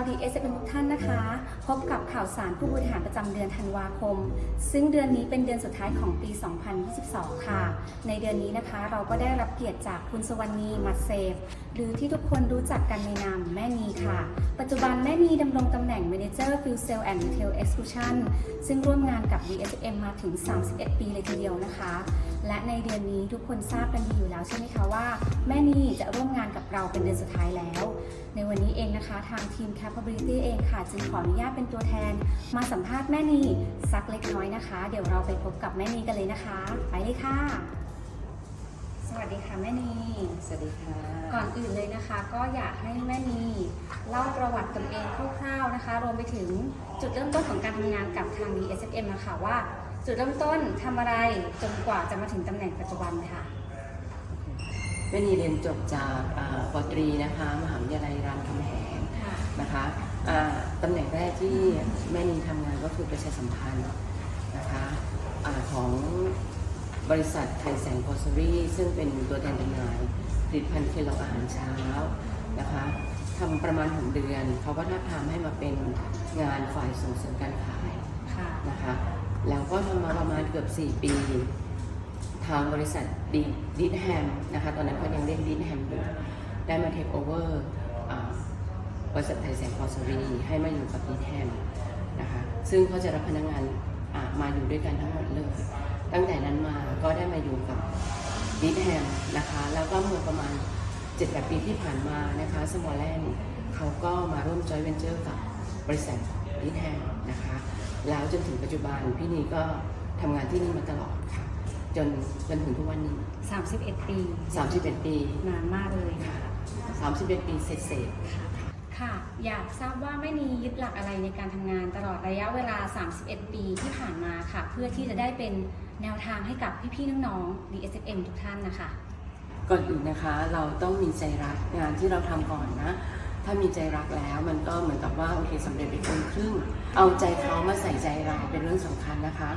าวดีเอสเป็นทุกท่านนะคะ พบกับข่าวสารผู้บริหารประจำเดือนธันวาคม ซึ่งเดือนนี้เป็นเดือนสุดท้ายของปี 2022 ค่ะ ในเดือนนี้นะคะเราก็ได้รับเกียรติจากคุณสวรรณีมัดเซฟ หรือที่ทุกคนรู้จักกันในนามแม่นีค่ะ ปัจจุบันแม่นีดำรงตำแหน่ง Manager Field Sale and Retail Execution ซึ่งร่วมงานกับ DSM มาถึง 31 ปีเลยทีเดียวนะคะและในเดือนนี้ทุกคนทราบกันดีอยู่แล้วใช่ไหมคะว่า แม่นีจะร่วมงานกับเราเป็นเดือนสุดท้ายแล้ว ในวันนี้เองนะคะ ทางทีม Capability เองค่ะ จึงขออนุญาตเป็นตัวแทน มาสัมภาษณ์แม่นีสักเล็กน้อยนะคะ เดี๋ยวเราไปพบกับแม่นีกันเลยนะคะ ไปเลยค่ะ สวัสดีค่ะแม่นีสวัสดีค่ะ ก่อนอื่นเลยนะคะ ก็อยากให้แม่นีเล่าประวัติตนเองคร่าวๆนะคะ รวมไปถึงจุดเริ่มต้นของการทำงานกับทาง DSM นะคะว่า จุดเริ่มต้นทำอะไรจนกว่าจะมาถึงตำแหน่งปัจจุบันค่ะแม่นีเรียนจบจากอ่าปตรีนะคะมหาวิทยาลัยรามคำแหงค่ะนะคะอ่าตำแหน่งแรกที่แม่นีทำงานก็คือประชาสัมพันธ์นะคะอาของบริษัทไทยแสงโพสรีซึ่งเป็นตัวแทนจำหน่ายผลิตภัณฑ์เคลออาหารเช้านะคะทำประมาณหกเดือนเขาก็ท้าบทามให้มาเป็นงานฝ่ายส่งเสริมการขายค่ะนะคะแล้วก็ ทำมาประมาณเกือบ 4 ปี ทางบริษัทดีดิแฮมนะคะตอนนั้นเขายังเรียกดิแฮมอยู่ได้มาเทคโอเวอร์บริษัทไทยแสงคอสรีให้มาอยู่กับดิแฮมนะคะซึ่งเขาจะรับพนักงานมาอยู่ด้วยกันทั้งหมดเลย ตั้งแต่นั้นมาก็ได้มาอยู่กับดิแฮมนะคะแล้วก็เมื่อประมาณ7-8ปีที่ผ่านมานะคะสมอลแลนด์เขาก็มาร่วมจอยเวนเจอร์กับบริษัทดิแฮมนะคะ แล้วจนถึงปัจจุบันพี่นีก็ทำงานที่นี่มาตลอดค่ะ จนจนถึงทุกวันนี้ 31 ปี 31 ปีนานมากเลยค่ะ31 ปีเสร็จเสร็จค่ะ อยากทราบว่าแม่นียึดหลักอะไรในการทำงานตลอดระยะเวลา 31 ปีที่ผ่านมาค่ะ เพื่อที่จะได้เป็นแนวทางให้กับพี่ๆน้องๆ DSM ทุกท่านนะคะก่อนอื่นนะคะ เราต้องมีใจรักงานที่เราทำก่อนนะ ถ้ามีใจรักแล้วมันก็เหมือนกับว่าโอเคสำเร็จไปคนครึ่ง เอาใจเขามาใส่ใจเราเป็นเรื่องสำคัญนะคะ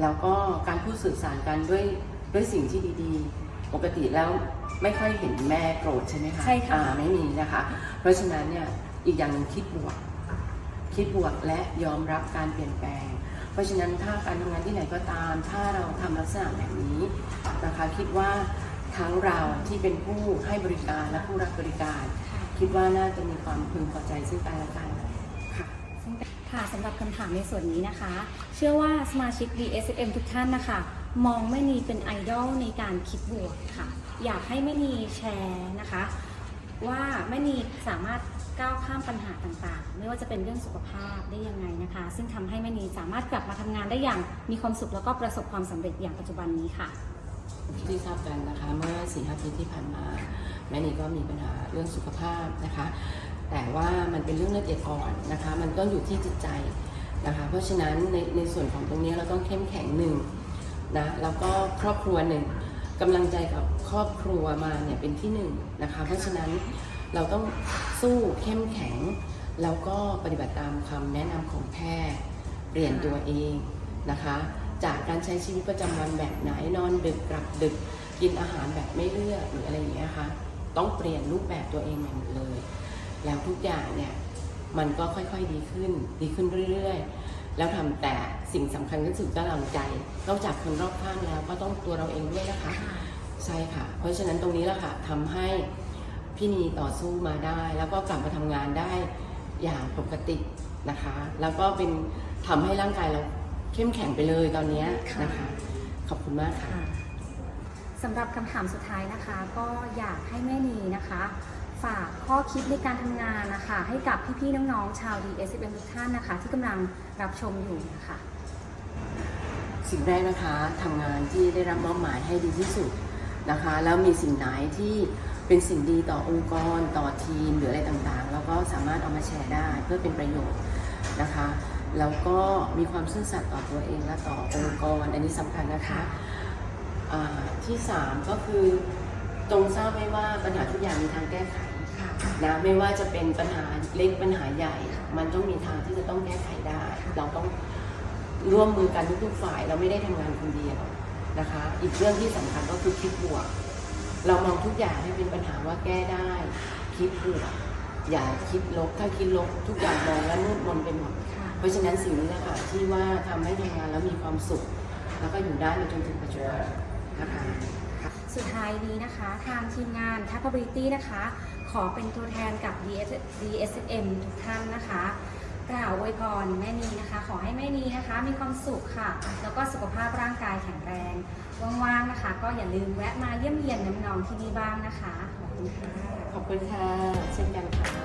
แล้วก็การพูดสื่อสารกันด้วยด้วยสิ่งที่ดีๆ ปกติแล้วไม่ค่อยเห็นแม่โกรธใช่ไหมคะใช่ค่ะอ่าไม่มีนะคะ เพราะฉะนั้นเนี่ยอีกอย่างหนึ่งคิดบวก คิดบวกและยอมรับการเปลี่ยนแปลง เพราะฉะนั้นถ้าการทำงานที่ไหนก็ตาม ถ้าเราทำลักษณะแบบนี้นะคะคิดว่าทั้งเราที่เป็นผู้ให้บริการและผู้รับบริการ คิดว่าน่าจะมีความพึงพอใจซึ่งกันและกันค่ะซึ่งเป็นค่ะสำหรับคำถามในส่วนนี้นะคะ เชื่อว่าสมาชิก DSM ทุกท่านนะคะ มองแม่นีเป็นไอดอลในการคิดบวกค่ะ อยากให้แม่นีแชร์นะคะ ว่าแม่นีสามารถก้าวข้ามปัญหาต่างๆ ไม่ว่าจะเป็นเรื่องสุขภาพได้ยังไงนะคะ ซึ่งทำให้แม่นีสามารถกลับมาทำงานได้อย่างมีความสุขแล้วก็ประสบความสำเร็จอย่างปัจจุบันนี้ค่ะ ที่ทราบกันนะคะเมื่อสี่ห้าปีที่ผ่านมา แม่นี่ก็มีปัญหาเรื่องสุขภาพนะคะ แต่ว่ามันเป็นเรื่องละเอียดอ่อนนะคะ มันก็อยู่ที่จิตใจนะคะ เพราะฉะนั้นในในส่วนของตรงนี้เราต้องเข้มแข็งหนึ่งนะแล้วก็ครอบครัวหนึ่งกำลังใจกับครอบครัวมาเนี่ยเป็นที่หนึ่งนะคะ เพราะฉะนั้นเราต้องสู้เข้มแข็ง แล้วก็ปฏิบัติตามคำแนะนำของแพทย์เปลี่ยนตัวเองนะคะ จากการใช้ชีวิตประจำวันแบบไหนนอนดึกกลับดึกกินอาหารแบบไม่เลือกหรืออะไรอย่างเงี้ยค่ะต้องเปลี่ยนรูปแบบตัวเองใหม่หมดเลย แล้วทุกอย่างเนี่ยมันก็ค่อยๆดีขึ้น ดีขึ้นเรื่อยๆ แล้วทำแต่สิ่งสำคัญก็คือกำลังใจนอกจากคนรอบข้างแล้วก็ต้องตัวเราเองด้วยนะคะ ใช่ค่ะ เพราะฉะนั้นตรงนี้แหละค่ะทำให้พี่นีต่อสู้มาได้ แล้วก็กลับมาทำงานได้อย่างปกตินะคะ แล้วก็เป็นทำให้ร่างกายเรา เข้มแข็งไปเลยตอนเนี้ยนะคะ ขอบคุณมากค่ะค่ะ สำหรับคำถามสุดท้ายนะคะ ก็อยากให้แม่นีนะคะ ฝากข้อคิดในการทำงานนะคะ ให้กับพี่ๆน้องๆชาว DSM ทุกท่านนะคะ ที่กำลังรับชมอยู่นะคะ สิ่งแรกนะคะทำงานที่ได้รับมอบหมายให้ดีที่สุดนะคะ แล้วมีสิ่งไหนที่เป็นสิ่งดีต่อองค์กร ต่อทีมหรืออะไรต่างๆ แล้วก็สามารถเอามาแชร์ได้เพื่อเป็นประโยชน์นะคะ แล้วก็มีความซื่อสัตย์ต่อตัวเองและต่อองค์กร อันนี้สำคัญนะคะอ่าที่สามก็คือจงทราบไว้ว่าปัญหาทุกอย่างมีทางแก้ไขนะไม่ว่าจะเป็นปัญหาเล็กปัญหาใหญ่ มันต้องมีทางที่จะต้องแก้ไขได้ เราต้องร่วมมือกันทุกๆฝ่ายเราไม่ได้ทำงานคนเดียวนะคะ อีกเรื่องที่สำคัญก็คือคิดบวก เรามองทุกอย่างให้เป็นปัญหาว่าแก้ได้ คิดบวกอย่าคิดลบถ้าคิดลบทุกอย่างมองแล้วมืดมนไปหมดค่ะเพ ราะฉะนั้นสิ่งนี้แหละค่ะที่ว่าทำให้ทำงานแล้วมีความสุข แล้วก็อยู่ได้มาจนถึงปัจจุบันนะคะสุดท้ายนี้นะคะ ทางทีมงาน Capability นะคะ ขอเป็นตัวแทนกับ DS DSM ทุกท่านนะคะกล่าวอวยพรแม่นีนะคะ ขอให้แม่นีนะคะ มีความสุขค่ะ แล้วก็สุขภาพร่างกายแข็งแรงว่างๆนะคะ ก็อย่าลืมแวะมาเยี่ยมเยียนน้ำนองที่นี่บ้างนะคะ ขอบคุณค่ะ ขอบคุณค่ะ เช่นกันค่ะ